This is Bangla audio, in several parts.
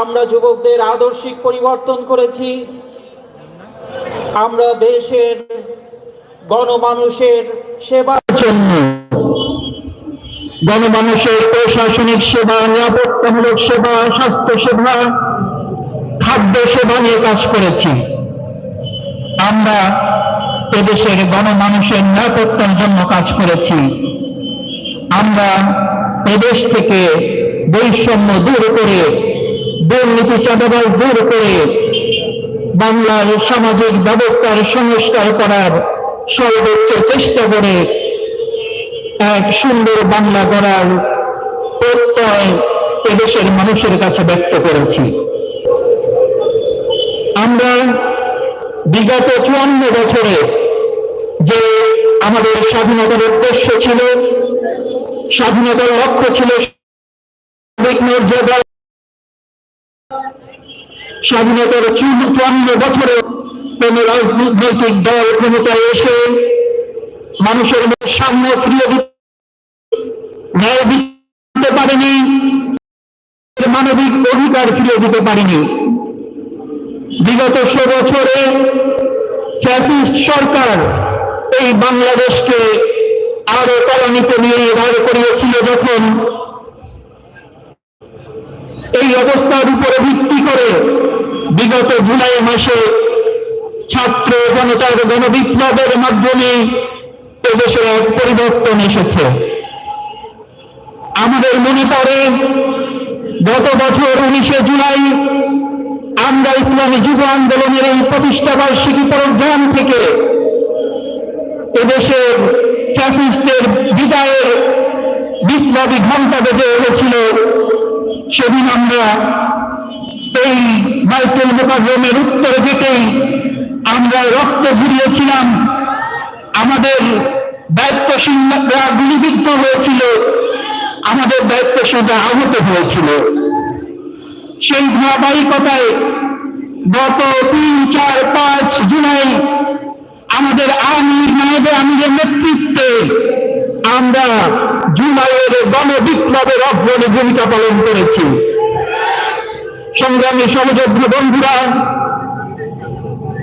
আমরা যুবকদের আদর্শিক পরিবর্তন করেছি। আমরা দেশের গণমানুষের সেবার জন্য গণমানুষের প্রশাসনিক সেবা, নিরাপত্তামূলক সেবা, স্বাস্থ্য সেবা, খাদ্য সেবা নিয়ে কাজ করেছি। আমরা এদেশের গণমানুষের নিরাপত্তার জন্য কাজ করেছি। আমরা এদেশ থেকে বৈষম্য দূর করে দুর্নীতি চাঁদাবাজ দূর করে বাংলার সামাজিক ব্যবস্থার সংস্কার করার সর্বোচ্চ চেষ্টা করে এক সুন্দর বাংলা গড়ার প্রত্যয় এদেশের মানুষের কাছে ব্যক্ত করেছি। আমরা বিগত চুয়ান্ন বছরে যে আমাদের স্বাধীনতার উদ্দেশ্য ছিল, স্বাধীনতার লক্ষ্য ছিল মর্যাদা স্বাধীনতার চুয়ান্ন বছরে কোন রাজনৈতিক দল ক্ষমতায় এসে মানুষের সামনে ফিরিয়ে দিতে পারেনি, মানবিক অধিকার ফিরিয়ে দিতে পারেনি। বিগত ষোলো বছরে ফ্যাসিস্ট সরকার এই বাংলাদেশকে আরও তলানিতে নিয়ে দাঁড় করিয়েছিল যখন এই অবস্থার উপরে ভিত্তি করে বিগত জুলাই মাসে ছাত্র জনতার গণবিপ্লবের মাধ্যমে এদেশে এক পরিবর্তন এসেছে। আমাদের মনে পড়ে, গত বছর উনিশে জুলাই আমরা ইসলামী যুব আন্দোলনের এই প্রতিষ্ঠা বার্ষিকী প্রোগ্রাম থেকে এদেশের ফ্যাসিস্টের বিদায়ের বিপ্লবী ঘণ্টা বেজে উঠেছিল। সেদিন আমরা এই মাইকেল মোকাররমের উত্তর গেটেই আমরা রক্ত ঘুরিয়েছিলাম আমাদের দায়িত্বশীলরা গুলিবিদ্ধ হয়েছিল। আমাদের দায়িত্বশীলরা আহত হয়েছিল। সেই ধারাবাহিকতায় গত তিন, চার, পাঁচ জুলাই আমাদের আমির নায়েবে আমিরের নেতৃত্বে আমরা জুলাইয়ের গণবিপ্লবের অগ্রণী ভূমিকা পালন করেছি। সংগ্রামী সহযোগ্য বন্ধুরা,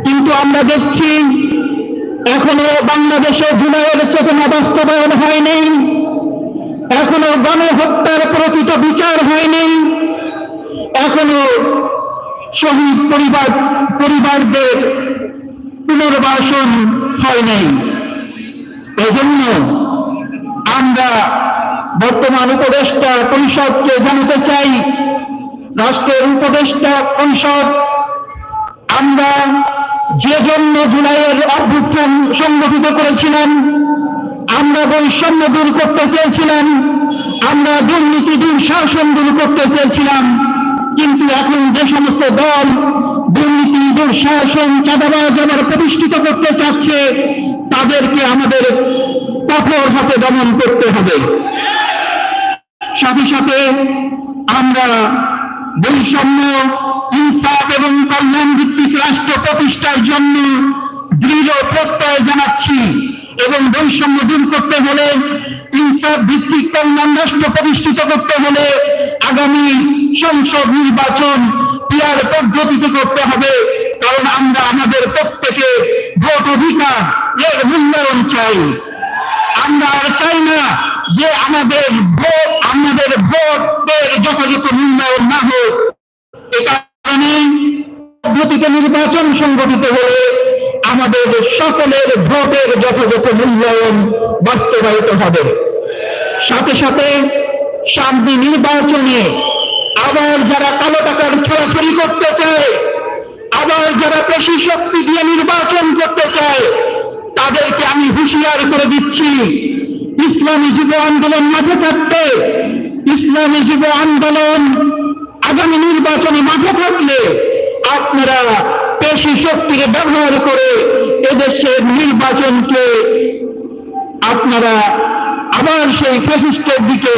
কিন্তু আমরা দেখছি এখনও বাংলাদেশে জুলাইয়ের চেতনা বাস্তবায়ন হয়নি এখনও গণহত্যার প্রকৃত বিচার হয়নি এখনও শহীদ পরিবার, পরিবারদের পুনর্বাসন হয় নাই। এজন্য আমরা বর্তমান উপদেষ্টা পরিষদকে জানাতে চাই, রাষ্ট্রের উপদেষ্টা পরিষদ, আমরা যে জন্য জুলাইয়ের অভ্যুত্থান সংগঠিত করেছিলাম, আমরা বৈষম্য দূর করতে চেয়েছিলাম, আমরা দুর্নীতি দূর শাসন দূর করতে চেয়েছিলাম, কিন্তু এখন যে সমস্ত দল দুর্নীতি দুঃশাসন চাঁদাবাজ আবার প্রতিষ্ঠিত করতে চাচ্ছে, তাদেরকে আমাদের কঠোর হাতে দমন করতে হবে। সাথে সাথে আমরা বৈষম্য, ইনসাফ এবং কল্যাণ ভিত্তিক রাষ্ট্র প্রতিষ্ঠার জন্য দৃঢ় প্রত্যয় জানাচ্ছি এবং বৈষম্য দূর করতে হলে, ইনসাফ ভিত্তিক কল্যাণ রাষ্ট্র প্রতিষ্ঠিত করতে হলে আগামী সংসদ নির্বাচন পিয়ার পদ্ধতিতে করতে হবে, কারণ আমরা আমাদের প্রত্যেকে ভোট অধিকার এর মূল্যায়ন চাই। আমরা আর চাই না যে আমাদের ভোট, আমাদের ভোটের যথাযথ মূল্যায়ন না হোক। এ কারণে পদ্ধতিতে নির্বাচন সংগঠিত হলে আমাদের সকলের ভোটের যথাযথ মূল্যায়ন বাস্তবায়িত হবে। সাথে সাথে শান্তি নির্বাচনে আবার যারা কালো টাকার ছড়াছড়ি করতে চায়, আবার যারা পেশি শক্তি দিয়ে নির্বাচন করতে চায় তাদেরকে আমি হুঁশিয়ার করে দিচ্ছি, ইসলামী যুব আন্দোলন মাঠে থাকতে, ইসলামী যুব আন্দোলন আগামী নির্বাচনে মাঠে থাকলে আপনারা পেশি শক্তিকে ব্যবহার করে এদেশের নির্বাচনকে আপনারা আবার সেই ফেসিস্টের দিকে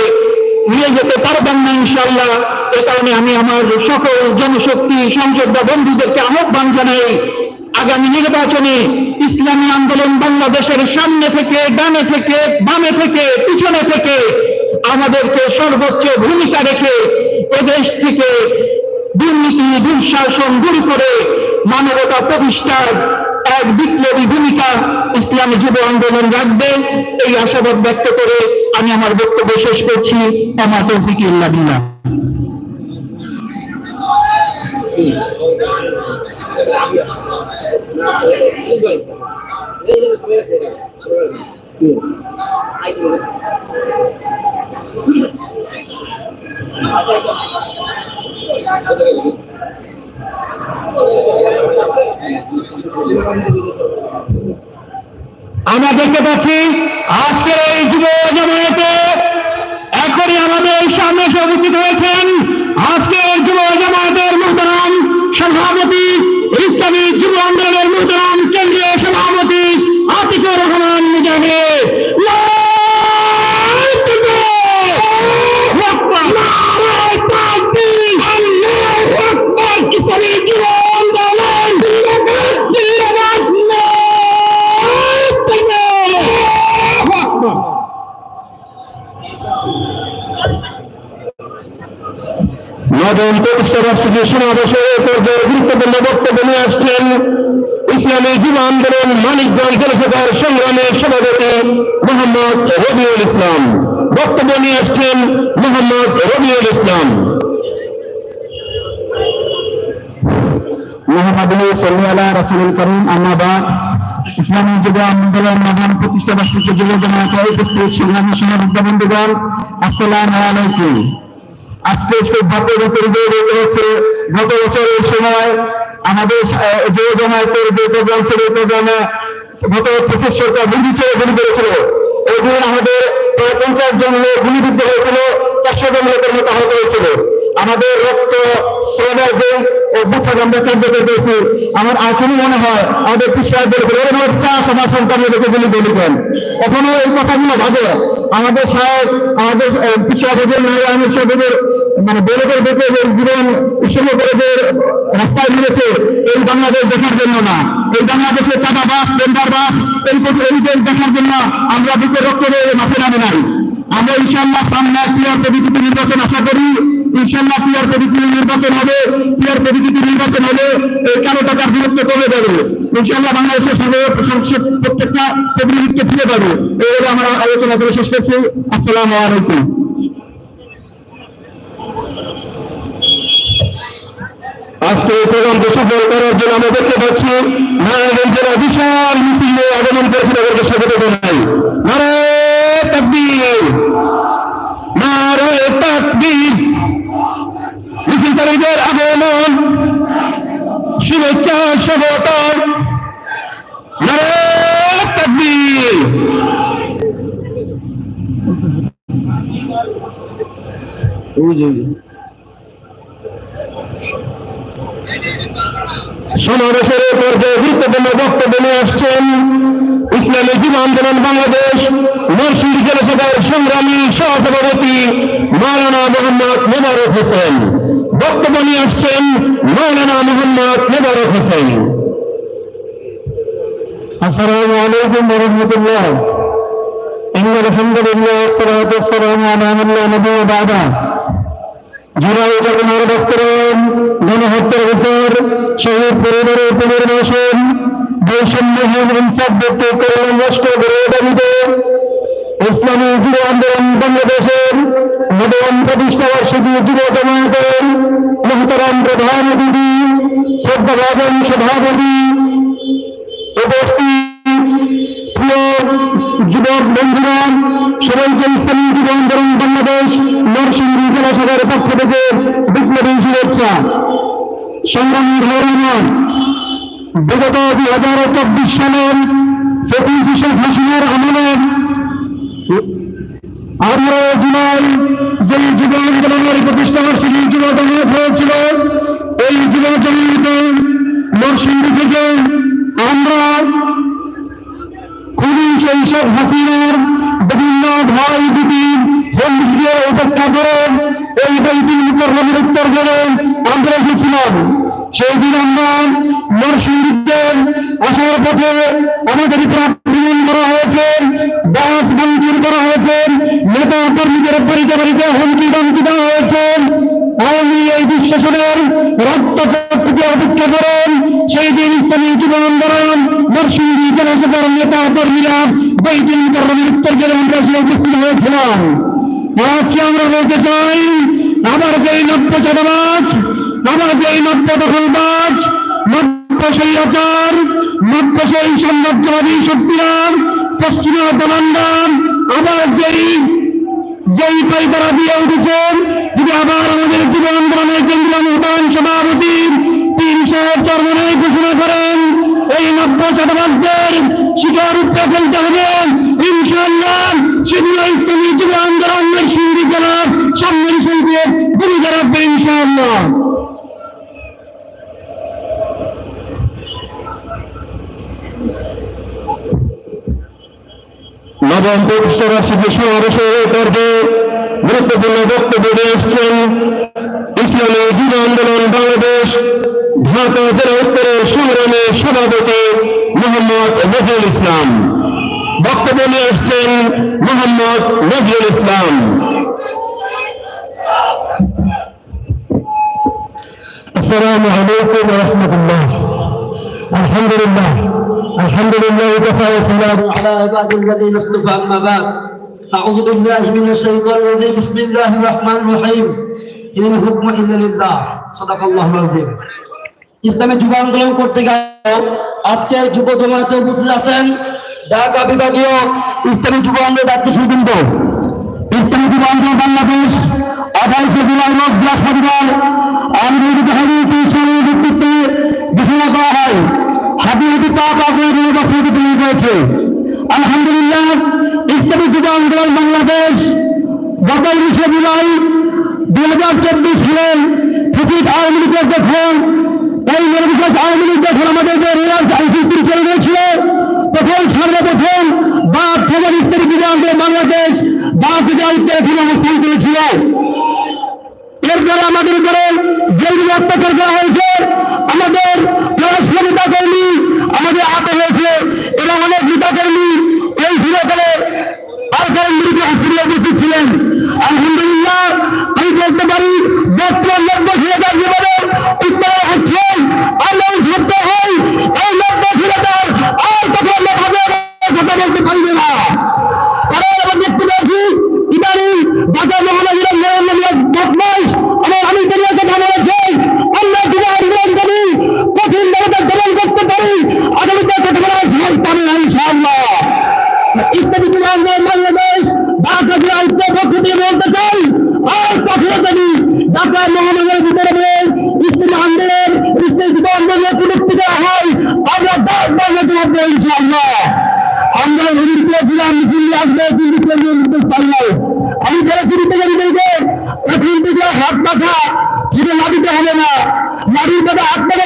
নিয়ে যেতে পারবেন না ইনশাল্লাহ এ কারণে আমি আমার সকল জনশক্তি সংযোদ্ধা বন্ধুদেরকে আহ্বান জানাই আগামী নির্বাচনে ইসলামী আন্দোলন বাংলাদেশের সামনে থেকে, ডানে থেকে, বামে থেকে, পিছনে থেকে আমাদেরকে সর্বোচ্চ ভূমিকা রেখে এদেশ থেকে দুর্নীতি, দুঃশাসন দূর করে মানবতা প্রতিষ্ঠার এক বিপ্লবী ভূমিকা ইসলামী যুব আন্দোলন রাখবে। এই আশাবাদ ব্যক্ত করে আমি আমার বক্তব্য শেষ করছি। আমার তৌফিক আমরা দেখতে পাচ্ছি আজকের এই যুব প্রতিষ্ঠা বার্ষিকী সমাবেশে পর্যায়ে গুরুত্বপূর্ণ বক্তব্য নিয়ে আসছেন ইসলামী যুব আন্দোলন মানিকগঞ্জ জেলাসভার সংগ্রামী সভাপতি মোহাম্মদ রবিউল ইসলাম। বক্তব্য নিয়ে আসছেন মোহাম্মদ রবিউল ইসলাম। মোহাম্মদ সাল্লি আলা রাসূলুল করিম, আম্মা বাদ। ইসলামী যুব আন্দোলন জামায়াতে উপস্থিত সংগ্রামী সমাবেশ বন্ধুগণ, আসসালামু আলাইকুম। আজকে সৌভাগ্য তৈরি হচ্ছে, গত বছরের সময় আমাদের যুব জামায়াতের যে প্রোগ্রাম ছিল, এই প্রোগ্রামে গত পঁচিশ সরকার গুলি ছেড়ে গুলি করেছিল। এই দিন আমাদের প্রায় পঞ্চাশ জন লোক গুলিবিদ্ধ হয়েছিল। লোকের মতো আহত হয়েছিল আমাদের রক্ত শ্রমের যে অভ্যুত্থান আমরা কার্যকর করেছি আমার এখনই মনে হয় আমাদের পিছিয়ে বলেছিল ওর আমার চাষ আমার সন্তানদেরকে গুলি বলেছেন এখনও এই কথাগুলো ভাবে। আমাদের সাহেব, আমাদের পিছিয়ে ভোজের নারী আমির সাহেবের মানে বেরোদের দেখে যে জীবন উৎসর্গ রাস্তায় মিলেছে, এই বাংলাদেশ দেখার জন্য না। এই বাংলাদেশের চাঁদা বাস টেন্ডার বাস এই দেখার জন্য আমরা বুকের রক্ত দিয়ে মাঠে নামে নাই। আমরা ইনশাল্লাহ সামনে পিয়ার পবিত্র নির্বাচন আশা করি। ইনশাল্লাহ পিয়ার পবিত্র নির্বাচন হবে, পিয়ার পবিত্র নির্বাচন হলে এই কালো টাকার বিরুদ্ধ কমে যাবে? ইনশাল্লাহ বাংলাদেশের সর্ব সংসদ প্রত্যেকটা প্রতিনিধিত্ব ফিরে পাবে এইভাবে আমরা আলোচনা করে শেষ করছি। আসসালামু আলাইকুম। আজকে এই প্রোগ্রামকে সফল করার জন্য আমরা দেখতে পাচ্ছি, নারায়ণগঞ্জ জেলা বিশাল মিছিল আগমন করেছিল তাদেরকে স্বাগত জানাই। নারায় তাকবীর। মিছিলকারীদের আগমন, শুভেচ্ছা যে সমাবেশের পর্যায়ে গুরুত্বপূর্ণ বক্তব্য নিয়ে আসছেন ইসলামী যুব আন্দোলন বাংলাদেশ নরসিংদী জেলা সভার সংগ্রামী সহসভাপতি মাওলানা মোহাম্মদ মোবারক হোসেন। বক্তব্য নিয়ে আসছেন মাওলানা মোহাম্মদ মোবারক হোসেন আসসালামু আলাইকুম রহমতুল্লাহ إن الحمد لله والصلاة والسلام على من لا نبي بعده জুলাই ঘটনার বাস্তবায়ন গণহত্যার বিচার শহীদ পরিবারের পুনর্বাসন বৈষম্যহীন ইনসাফ ব্যক্তি কল্যাণ রাষ্ট্র গড়ে দাবিতে ইসলামী যুব আন্দোলন বাংলাদেশের নবম প্রতিষ্ঠা বার্ষিকী যুব জামায়াতের মহতারাম প্রধান অতিথি, শ্রদ্ধাভাজন সভাপতি, উপস্থিত যুবক বন্ধুরা, সবাইকে ইসলামী যুব আন্দোলন বাংলাদেশ নরসিংদী জেলা সভার পক্ষ থেকে বিপ্লবী শুভেচ্ছা। সংগ্রামী ভাইরামান বিগত দুই হাজার চব্বিশ সালের পঁচিশ শেখ হাসিনার আমলে আঠারো জুলাই যে যুব আন্দোলনের প্রতিষ্ঠা বার্ষিকী যুব হয়েছিল, এই যুব জমায়েতে নরসিংদী থেকে আমরা খুবই সেই সব হাসিনার বিভিন্ন ভয় ভীতি হুমকিকে উপেক্ষা করে এই উত্তর করে আমরা এসেছিলাম। সেই দিন আমরা নরসিংদীর আসার পথে আমাদের প্রার্থীন করা হয়েছে বাস ভাঙচুর করা হয়েছে নেতা কর্মীদের বাড়িতে হুমকি ধমকি দেওয়া হয়েছে। আওয়ামী এই দুঃশাসনের রক্তচক্ষুকে অপেক্ষা করেন। সেই দিন ইসলামী যুব আন্দোলন নরসিংদী জনসভার নেতা কর্মীরা দুই দিন কর্মীর উত্তর জেলা আমরা উপস্থিত হয়েছিলাম আজকে আমরা বলতে চাই, আবার যেই নব্য চাঁদাবাজ, আবার যেই নব্য দখলবাজ, নব্য শৈলাচার নব্য সেই সাম্রাজ্যবাদী শক্তিরা, পশ্চিমা দমান্ডান আবার যেই যেই পাইতারা দিয়ে উঠেছেন যদি আবার আমাদের জীবন আন্দোলনের কেন্দ্রীয় মহান সভাপতি তিনশো চরমনায় ঘোষণা করেন, এই নব্য চাঁদাবাজদের শিকার উপরে ফেলতে হবে। ইনশাল্লাহ সেদিন ইসলামী যুব আন্দোলনের সিন্ধি নবম প্রতিষ্ঠা বার্ষিকী সমাবেশে পর্বে গুরুত্বপূর্ণ বক্তব্য দিয়ে এসছেন ইসলামী যুব আন্দোলন বাংলাদেশ ঢাকা জেলা উত্তরের সংগ্রামী সভাপতি মোহাম্মদ নজরুল ইসলাম বক্তব্য নিয়ে এসছেন মোহাম্মদ নজরুল ইসলাম السلام عليكم ورحمة الله الحمد لله الحمد لله وكفى وسلام على عباد الذين اصطفى أما بعد أعوذ بالله من الشيطان الرجيم بسم الله الرحمن الرحيم إن الحكم إلا لله صدق الله العظيم ইসলামী যুব আন্দোলন করতে গিয়ে আজকে যুব জমাতে উপস্থিত আছেন ঢাকা বিভাগীয় ইসলামী যুব আন্দোলন দায়িত্ব সুবৃন্দ ইসলামী যুব আন্দোলন বাংলাদেশ আঠাইশে জুলাই রোজ বৃহস্পতিবার আমির হাবিব ইসলামের নেতৃত্বে ঘোষণা করা হয় হাবিব পাক আগ্রহ নির্বাচন তৈরি করেছে আলহামদুলিল্লাহ ইসলামী যুব আন্দোলন বাংলাদেশ গত উনিশে জুলাই দুই হাজার চব্বিশ সালের ফিজিক আওয়ামী লীগের যখন এই নির্বিশেষ আওয়ামী লীগ যখন আমাদের যে রিয়াজ আইসিসি চলে গিয়েছিল, তখন সর্বপ্রথম বাদ থেকে ইসলামী যুব আন্দোলন বাংলাদেশ বাদ থেকে উত্তরাখণ্ড অবস্থান করেছিল। এরপরে আমাদের উপরে যেগুলো অত্যাচার করা হয়েছে। আমাদের আমাদের আহত হয়েছে এবং অনেক নেতা কর্মী এই হসপিটালে উপস্থিত ছিলেন। আলহামদুলিল্লাহ, আমি বলতে পারি, বর্তমান নব্বই হাজার জীবনে উত্তর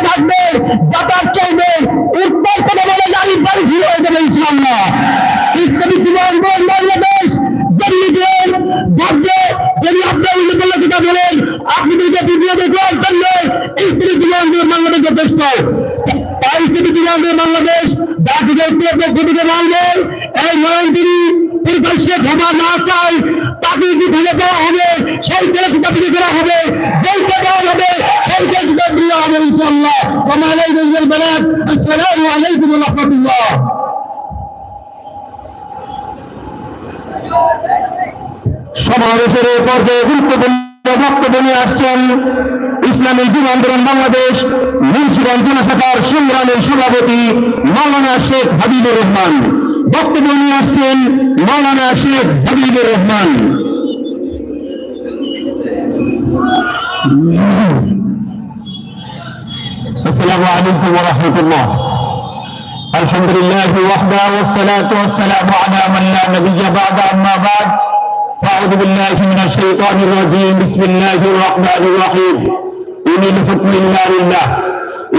থাকবে যাতায়াত চলবে উত্তর কথা বলে গাড়ি বাড়ি ছিল হয়ে যাবে ইনশাআল্লাহ ইসলামী বাংলাদেশ ভাববে বাংলাদেশ যথেষ্ট তাই আন্দোলন বাংলাদেশ জাতিকে উত্তর পক্ষ থেকে বলবেন এই নয়নগিরি প্রকাশ্যে ক্ষমা না চাই, তাকে কি ফেলে দেওয়া হবে? সেই কেস তাকে করা হবে যেইটা দেওয়া হবে, সেই কেস দেওয়া হবে ইনশাল্লাহ কমালাই রঞ্জন বেলাত আসসালামু আলাইকুম রহমতুল্লাহ। সমাবেশের পর্যায়ে গুরুত্বপূর্ণ বক্তব্য নিয়ে আসছেন ইসলামী যুব আন্দোলন বাংলাদেশ মুন্সিগঞ্জ জনসভার সংগ্রামী সভাপতি মাওলানা শেখ হাবিবুর রহমান। বক্তব্য নিয়ে আসছেন মাওলানা শেখ হাবিবুর রহমান আসসালামু আলাইকুম ওয়া রাহমাতুল্লাহ الحمد لله وحده والصلاة والسلام على من لا نبي بعد أما بعد أعوذ بالله من الشيطان الرجيم بسم الله الرحمن الرحيم إن الحكم إلا لله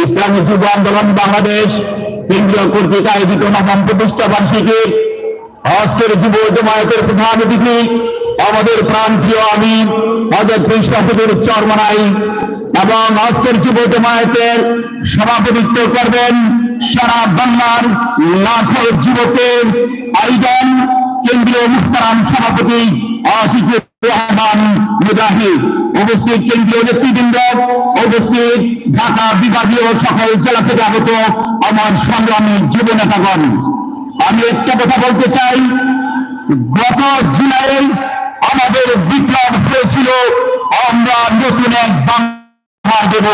ইসলামী যুব আন্দোলন বাংলাদেশ কেন্দ্রীয় কর্তৃক আয়োজিত নবম প্রতিষ্ঠা বার্ষিকীর আজকের যুব জমায়েতের প্রধান অতিথি, আমাদের প্রান্তীয় আমি হজরত কৃষ্ণপুরের চরমনাই, এবং আজকের যুব জমায়েতের সভাপতিত্ব করবেন সারা বাংলার লাখো যুবকের আয়োজন কেন্দ্রীয় মুস্তারাম সভাপতি আতিকুর রহমান মুজাহিদ। উপস্থিত কেন্দ্রীয় নেতৃবৃন্দ উপস্থিত ঢাকা বিভাগীয় সকল জেলা থেকে আগত আমার সংগ্রামী যুব নেতাগণ। আমি একটা কথা বলতে চাই। গত জুলাই আমাদের বিপ্লব হয়েছিল, আমরা নতুন এক বাংলা দেব।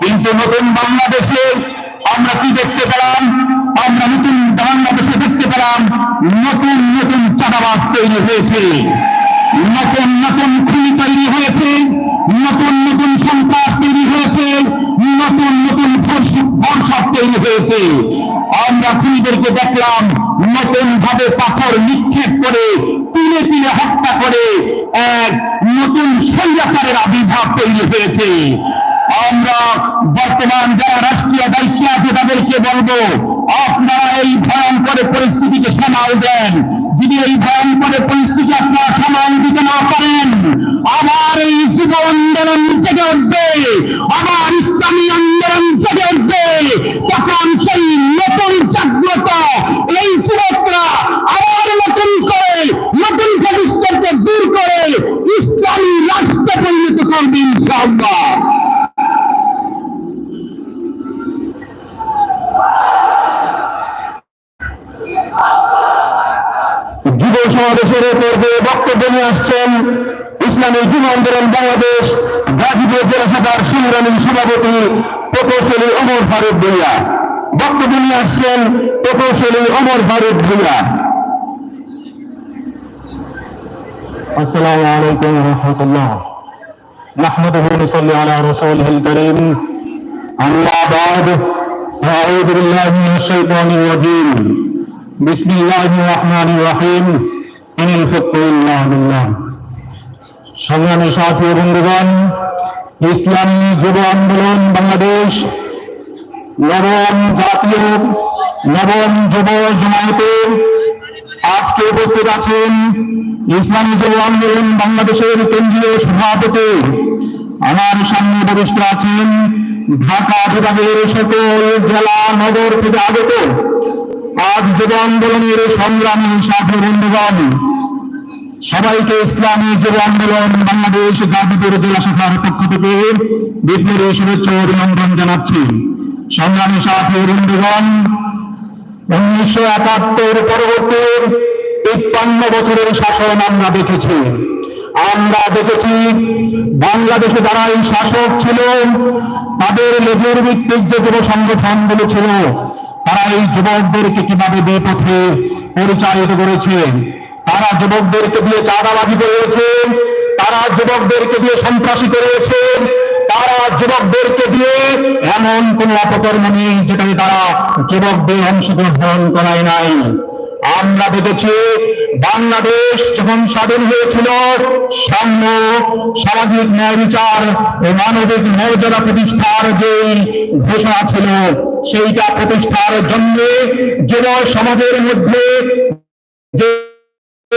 কিন্তু নতুন বাংলাদেশে আমরা কি দেখতে পেলাম? আমরা নতুন বাংলাদেশে দেখতে পেলাম নতুন নতুন চাঁদাবাদ তৈরি হয়েছে। নতুন নতুন খুনি তৈরি হয়েছে। নতুন নতুন সন্ত্রাস নতুন নতুন ভরসা তৈরি হয়েছে। আমরা খুনিদেরকে দেখলাম নতুন ভাবে পাথর নিক্ষেপ করে, তিলে তিলে হত্যা করে এক নতুন স্বৈরাচারের আবির্ভাব তৈরি হয়েছে। আমরা বর্তমান যারা রাষ্ট্রীয় দায়িত্বে আছে তাদেরকে বলব, আপনারা এই ভয়ঙ্কর পরিস্থিতিকে সামাল দেন। যদি এই ভয়ঙ্কর পরিস্থিতি আপনারা সামাল দিতে না পারেন আবার এই যুব আন্দোলন জেগে উঠবে আবার ইসলামী আন্দোলন জেগে উঠবে। তখন সেই নতুন জাগ্রত, এই যুবকরা আবার নতুন করে, নতুন ভবিষ্যৎকে দূর করে ইসলামী রাষ্ট্রে পরিণত করবে ইনশাআল্লাহ। সমাবেশের পর্বে বক্তব্য নিয়ে আসছেন ইসলামী যুব আন্দোলন বাংলাদেশ গাজীপুর জেলা শাখার সংগ্রামী সভাপতি প্রকৌশলী অমর ফারুক ভুইয়া বক্তব্য নিয়ে আসছেন প্রকৌশলী অমর ফারুক ভুইয়া السلام عليكم ورحمة الله نحمده ونصلي على رسوله الكريم أما بعد فأعوذ بالله من الشيطان الرجيم بسم الله الرحمن الرحيم إن الحكم إلا بالله সংগ্রামী সাথী বন্ধুগণ, ইসলামী যুব আন্দোলন বাংলাদেশ নবম জাতীয় নবম যুব জমায়েতে আজকে উপস্থিত আছেন ইসলামী যুব আন্দোলন বাংলাদেশের কেন্দ্রীয় সভাপতি। আমার সামনে বরিষ্ঠ আছেন ঢাকা বিভাগের সকল জেলা নগর থেকে আগত আজ যুব আন্দোলনের সংগ্রামী সাথী বন্ধুগণ। ইসলামী যুব আন্দোলন, বাংলাদেশ গাজীপুর জেলা শাখার পক্ষ থেকে বিপ্লবী শুভেচ্ছা অভিনন্দন জানাচ্ছি। সংগ্রামী সাথী বন্ধুগণ, উনিশশো একাত্তর পরবর্তী তিপ্পান্ন বছরের শাসন আমরা দেখেছি। আমরা দেখেছি বাংলাদেশে যারা এই শাসক ছিল, তাদের লেজের ভিত্তিক যে যুব সংগঠনগুলো ছিল, তারা এই যুবকদেরকে কীভাবে বিপথে পরিচালিত করেছে? তারা যুবকদেরকে দিয়ে চাঁদাবাজি করেছে তারা যুবকদেরকে দিয়ে সন্ত্রাসী করেছে তারা যুবকদেরকে দিয়ে এমন কোন অপকর্ম নেই যেটাতে তারা যুবকদের অংশগ্রহণ করায় নাই। আমরা দেখেছি বাংলাদেশ যখন স্বাধীন হয়েছিল, সাম্য, সামাজিক ন্যায় বিচার ও মানবিক মর্যাদা প্রতিষ্ঠার যে ঘোষণা ছিল, সেইটা প্রতিষ্ঠার জন্য যুব সমাজের মধ্যে যে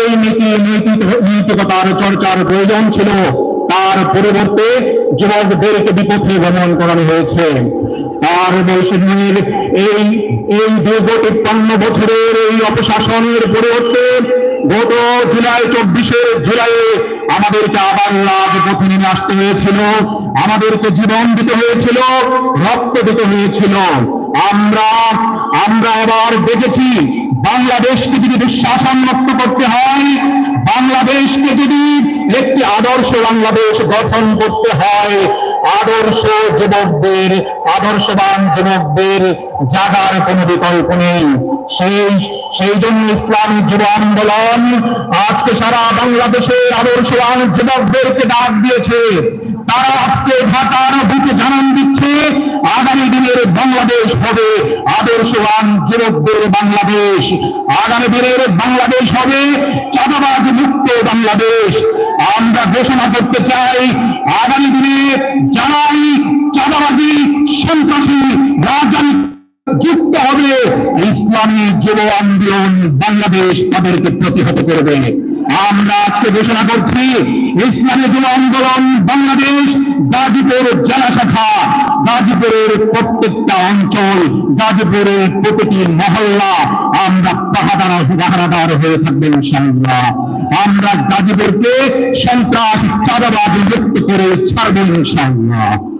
এই নীতি নৈতিক নৈতিকতার চর্চার প্রয়োজন ছিল। তার পরিবর্তে যুবকদেরকে বিপথে গমন করানো হয়েছে। তার বৈষম্যের এই এই দীর্ঘ তিপ্পান্ন বছরের এই অপশাসনের পরিবর্তে গত জুলাই, চব্বিশের জুলাইয়ে আমাদেরকে আবার রাজপথে নেমে আসতে হয়েছিল। আমাদেরকে জীবন দিতে হয়েছিল, রক্ত দিতে হয়েছিল। আমরা আমরা আবার দেখেছি বাংলাদেশকে যদি দুঃশাসনমুক্ত করতে হয়, বাংলাদেশকে যদি একটি আদর্শ বাংলাদেশ গঠন করতে হয়, আদর্শ যুবকদের, আদর্শবান যুবকদের জাগার কোনো বিকল্প নেই। সেই সেই জন্য ইসলামী যুব আন্দোলন আজকে সারা বাংলাদেশের আদর্শবান যুবকদেরকে ডাক দিয়েছে। তারা আজকে ঢাকার বুকে জানান দিচ্ছে, আগামী দিনের বাংলাদেশ হবে আদর্শবান যুবকদের বাংলাদেশ। আগামী দিনের বাংলাদেশ হবে চাঁদাবাজ মুক্ত বাংলাদেশ। আমরা ঘোষণা করতে চাই, আগামী দিনে যারাই চাঁদাবাজি, সন্ত্রাসী রাজনীতি যুক্ত হবে। ইসলামী যুব আন্দোলন বাংলাদেশ তাদেরকে প্রতিহত করবে। আমরা আজকে ঘোষণা করছি, ইসলামী যুব আন্দোলন বাংলাদেশ গাজীপুর জেলা শাখা গাজীপুরের প্রত্যেকটা অঞ্চল, গাজীপুরের প্রতিটি মহল্লা আমরা পাহারাদার হয়ে থাকবেন ইনশাআল্লাহ। আমরা গাজীপুরকে সন্ত্রাস চাঁদাবাদ মুক্ত করে ছাড়বেন ইনশাআল্লাহ।